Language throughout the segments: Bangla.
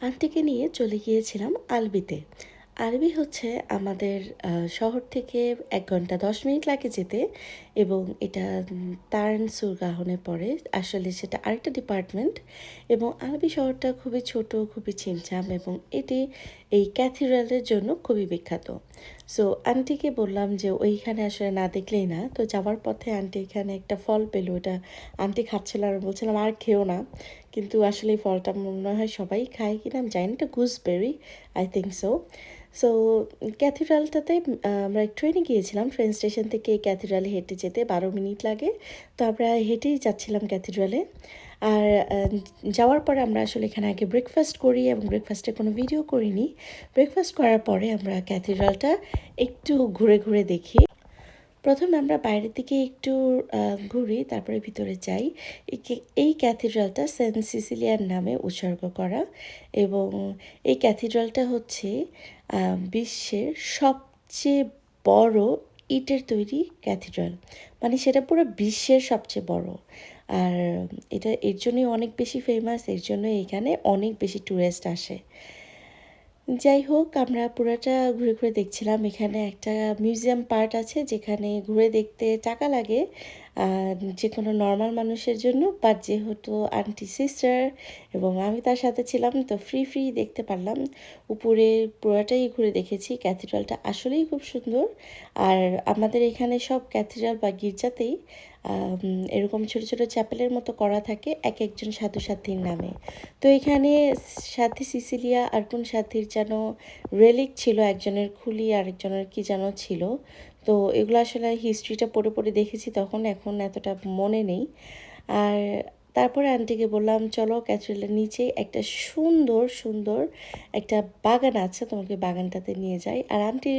আন্টিকে নিয়ে চলে গিয়েছিলাম আলবিতে আলবি হচ্ছে আমাদের শহর থেকে এক ঘণ্টা দশ মিনিট লাগে যেতে এবং এটা তারান সুরগাহনে পড়ে। আসলে সেটা আরেকটা ডিপার্টমেন্ট এবং আলবি শহরটা খুবই ছোট, খুবই ছিমছাম এবং এটি এই ক্যাথিড্রালের জন্য খুবই বিখ্যাত। সো আন্টিকে বললাম যে ওইখানে আসলে না দেখলেই না। তো যাওয়ার পথে আন্টি এখানে একটা ফল পেল। ওটা আন্টি খাচ্ছিল আর বলছিলাম, আর খেও না। কিন্তু আসলে এই ফলটা মনে হয় সবাই খায় কিনা আমি জানি না, এটা gooseberry I think so so ক্যাথিড্রালটাতে আমরা ট্রেনে গিয়েছিলাম ট্রেন স্টেশন থেকে ক্যাথিড্রালে হেঁটে যেতে বারো মিনিট লাগে। তো আমরা হেঁটেই যাচ্ছিলাম ক্যাথিড্রালে আর যাওয়ার পরে আমরা আসলে এখানে আগে ব্রেকফাস্ট করি এবং ব্রেকফাস্টের কোনো ভিডিও করিনি। ব্রেকফাস্ট করার পরে আমরা ক্যাথিড্রালটা একটু ঘুরে ঘুরে দেখি। প্রথমে আমরা বাইরের দিকে একটু ঘুরি, তারপরে ভিতরে যাই। এই ক্যাথিড্রালটা সেন্ট সিসিলিয়ার নামে উৎসর্গ করা এবং এই ক্যাথিড্রালটা হচ্ছে বিশ্বের সবচেয়ে বড় ইটের তৈরি ক্যাথিড্রাল। মানে সেটা পুরো বিশ্বের সবচেয়ে বড়। আর এটা এর জন্যই অনেক বেশি ফেমাস এর জন্য এখানে অনেক বেশি ট্যুরিস্ট আসে। যাই হোক আমরা পুরোটা ঘুরে ঘুরে দেখছিলাম। এখানে একটা মিউজিয়াম পার্ট আছে যেখানে ঘুরে দেখতে টাকা লাগে যে কোনো নর্মাল মানুষের জন্য, বাট যেহেতু আন্টি সিস্টার এবং আমি তার সাথে ছিলাম, তো ফ্রি ফ্রি দেখতে পারলাম। উপরে পুরোটাই ঘুরে দেখেছি। ক্যাথিড্রালটা আসলেই খুব সুন্দর। আর আমাদের এখানে সব ক্যাথিড্রাল বা গির্জাতেই এরকম ছোট ছোট চ্যাপেলের মতো করা থাকে এক একজন সাধু সাথীর নামে। তো এখানে সাথী সিসিলিয়া আর কোন সাথীর যেন রেলিক ছিল, একজনের খুলি আর একজনের কি যেন ছিল। তো এগুলো আসলে হিস্ট্রিটা পড়ে পড়ে দেখেছি, তখন এখন এতটা মনে নেই। আর তারপরে আন্টিকে বললাম, চলো ক্যাথরিলের নিচে একটা সুন্দর সুন্দর একটা বাগান আছে, তোমাকে বাগানটাতে নিয়ে যাই। আর আন্টি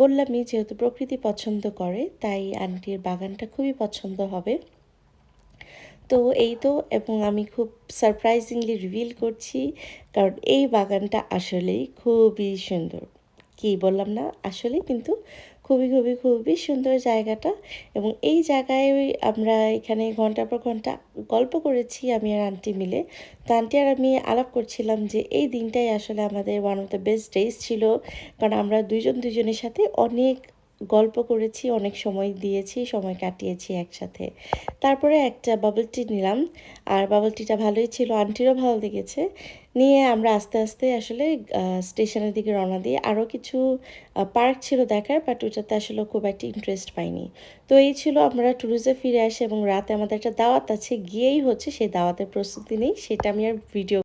বললামই যেহেতু প্রকৃতি পছন্দ করে, তাই আন্টির বাগানটা খুবই পছন্দ হবে। তো এই তো, এবং আমি খুব সারপ্রাইজিংলি রিভিল করছি, কারণ এই বাগানটা আসলেই খুবই সুন্দর। কি বললাম না? আসলে কিন্তু খুবই খুবই খুবই সুন্দর জায়গাটা এবং এই জায়গায় আমরা এখানে ঘণ্টার পর ঘণ্টা গল্প করেছি আমি আর আন্টি মিলে। তো আন্টি আর আমি আলাপ করছিলাম যে এই দিনটাই আসলে আমাদের one of the best days ছিল। কারণ আমরা দুইজন দুজনের সাথে অনেক গল্প করেছি, অনেক সময় দিয়েছি, সময় কাটিয়েছি একসাথে। তারপরে একটা বাবল টি নিলাম, আর বাবল টিটা ভালোই ছিল আন্টিরও ভালো লেগেছে। নিয়ে আমরা আস্তে আস্তে আসলে স্টেশনের দিকে রওনা দিই আরও কিছু পার্ক ছিল দেখার বাট ওটাতে আসলে খুব একটা ইন্টারেস্ট পাইনি। তো এই ছিল আমরা ট্যুরিজে ফিরে আসি এবং রাতে আমাদের একটা দাওয়াত আছে, গিয়েই হচ্ছে সেই দাওয়াতের প্রস্তুতি নেই, সেটা আমি আর ভিডিও